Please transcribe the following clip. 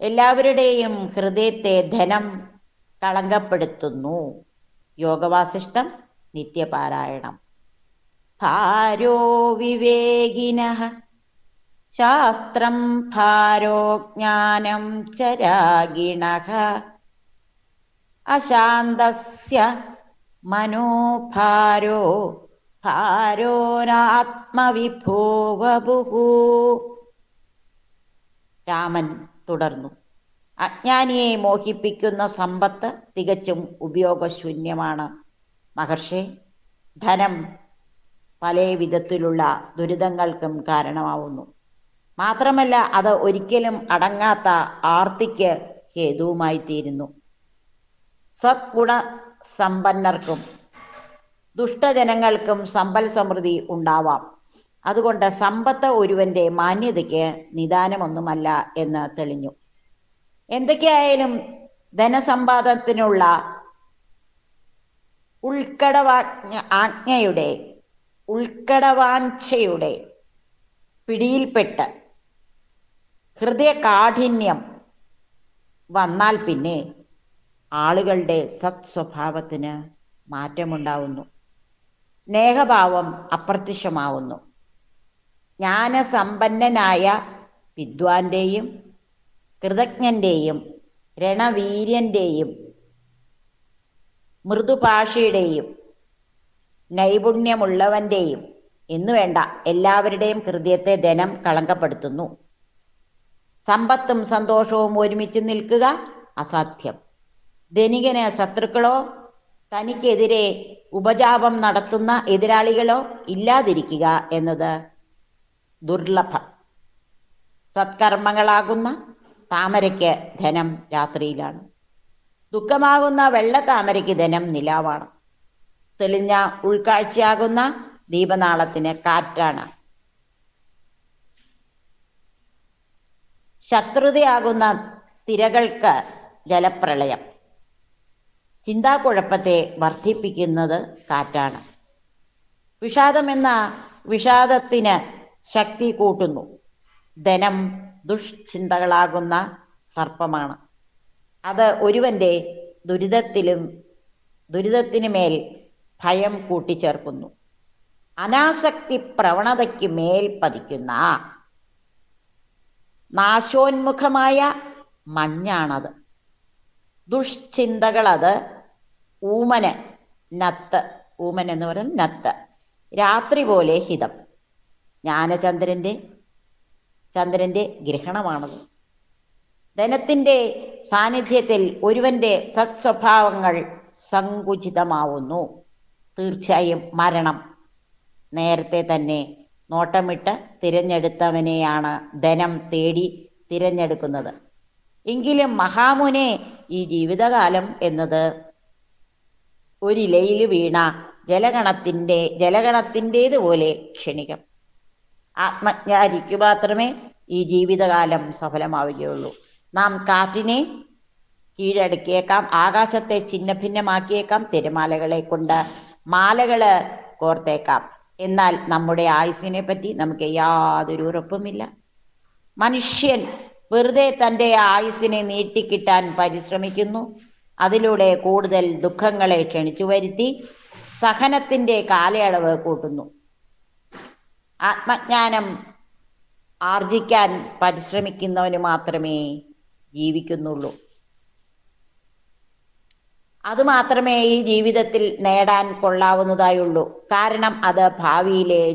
എല്ലാവരുടെയും ഹൃദയത്തെ ധനം കളങ്കപ്പെടുത്തുന്നു. യോഗവാസിഷ്ടം നിത്യപാരായണം. ഭാരോ വിവേകിന ശാസ്ത്രം ഭാരോ ജ്ഞാനം ചരാഗിണ അശാന്തസ്യ മനോഭാരോ ഭാരോരാത്മവിഭോ വപുഹു രാമൻ തുടർന്നു. അജ്ഞാനിയെ മോഹിപ്പിക്കുന്ന സമ്പത്ത് തികച്ചും ഉപയോഗശൂന്യമാണ്. മഹർഷി ധനം പല വിധത്തിലുള്ള ദുരിതങ്ങൾക്കും കാരണമാവുന്നു. മാത്രമല്ല അത് ഒരിക്കലും അടങ്ങാത്ത ആർത്തിക്ക് ഹേതുവുമായി തീരുന്നു സദ്ഗുണ സമ്പന്നർക്കും ദുഷ്ടജനങ്ങൾക്കും സമ്പൽ സമൃദ്ധി ഉണ്ടാവാം. അതുകൊണ്ട് സമ്പത്ത് ഒരുവന്റെ മാന്യതയ്ക്ക് നിദാനമൊന്നുമല്ല എന്ന് തെളിഞ്ഞു. എന്തൊക്കെയായാലും ധനസമ്പാദത്തിനുള്ള ഉൾക്കടവാജ്ഞ ആജ്ഞയുടെ ഉൾക്കടവാഞ്ചയുടെ പിടിയിൽപ്പെട്ട് ഹൃദയകാഠിന്യം വന്നാൽ പിന്നെ ആളുകളുടെ സത്സ്വഭാവത്തിന് മാറ്റമുണ്ടാവുന്നു. സ്നേഹഭാവം അപ്രത്യക്ഷമാവുന്നു. ജ്ഞാനസമ്പന്നനായ വിദ്വാന്റെയും കൃതജ്ഞന്റെയും രണവീര്യന്റെയും മൃദുഭാഷയുടെയും നൈപുണ്യമുള്ളവന്റെയും എന്നു വേണ്ട എല്ലാവരുടെയും ഹൃദയത്തെ ധനം കളങ്കപ്പെടുത്തുന്നു. സമ്പത്തും സന്തോഷവും ഒരുമിച്ച് നിൽക്കുക അസാധ്യം. ധനികന് ശത്രുക്കളോ തനിക്കെതിരെ ഉപജാപം നടത്തുന്ന എതിരാളികളോ ഇല്ലാതിരിക്കുക എന്നത് ദുർലഭം. സത്കർമ്മങ്ങളാകുന്ന താമരയ്ക്ക് ധനം രാത്രിയിലാണ്. ദുഃഖമാകുന്ന വെള്ള താമരയ്ക്ക് ധനം നിലാവാണ്. തെളിഞ്ഞ ഉൾക്കാഴ്ചയാകുന്ന ദീപനാളത്തിന് കാറ്റാണ്. ശത്രുതയാകുന്ന തിരകൾക്ക് ജലപ്രളയം. ചിന്താക്കുഴപ്പത്തെ വർദ്ധിപ്പിക്കുന്നത് കാറ്റാണ്. വിഷാദമെന്ന വിഷാദത്തിന് ശക്തി കൂട്ടുന്നു. ധനം ദുഷ്ചിന്തകളാകുന്ന സർപ്പമാണ്. അത് ഒരുവന്റെ ദുരിതത്തിലും ദുരിതത്തിനു മേൽ ഭയം കൂട്ടിച്ചേർക്കുന്നു. അനാസക്തി പ്രവണതയ്ക്ക് മേൽ പതിക്കുന്ന നാശോന്മുഖമായ മഞ്ഞാണത്. ദുഷ്ചിന്തകളത് ഊമന് നത്ത് ഊമൻ എന്ന് പറയുന്നത് നത്ത്. രാത്രി പോലെ ഹിതം. ജ്ഞാനചന്ദ്രന്റെ ചന്ദ്രന്റെ ഗ്രഹണമാണത്. ധനത്തിന്റെ സാന്നിധ്യത്തിൽ ഒരുവന്റെ സത്സ്വഭാവങ്ങൾ സങ്കുചിതമാവുന്നു. തീർച്ചയായും മരണം. നേരത്തെ തന്നെ നോട്ടമിട്ട് തിരഞ്ഞെടുത്തവനെയാണ് ധനം തേടി തിരഞ്ഞെടുക്കുന്നത്. എങ്കിലും മഹാമുനെ ഈ ജീവിതകാലം എന്നത് ഒരിലയിൽ വീണ ജലഗണത്തിന്റെ ജലഗണത്തിന്റേതുപോലെ ക്ഷണികം ആത്മജ്ഞാനിക്ക് മാത്രമേ ഈ ജീവിതകാലം സഫലമാവുകയുള്ളൂ. നാം കാറ്റിനെ കീഴടക്കിയേക്കാം ആകാശത്തെ ചിന്ന ഭിന്നമാക്കിയേക്കാം തിരമാലകളെ കൊണ്ട് മാലകൾ കോർത്തേക്കാം. എന്നാൽ നമ്മുടെ ആയുസിനെ പറ്റി നമുക്ക് യാതൊരു ഉറപ്പുമില്ല. മനുഷ്യൻ വെറുതെ തന്റെ ആയുസിനെ നീട്ടിക്കിട്ടാൻ പരിശ്രമിക്കുന്നു. അതിലൂടെ കൂടുതൽ ദുഃഖങ്ങളെ ക്ഷണിച്ചു വരുത്തി സഹനത്തിന്റെ കാലയളവ് കൂട്ടുന്നു. ആത്മജ്ഞാനം ആർജിക്കാൻ പരിശ്രമിക്കുന്നവന് മാത്രമേ ജീവിക്കുന്നുള്ളൂ. അത് മാത്രമേ ഈ ജീവിതത്തിൽ നേടാൻ കൊള്ളാവുന്നതായുള്ളൂ. കാരണം അത് ഭാവിയിലെ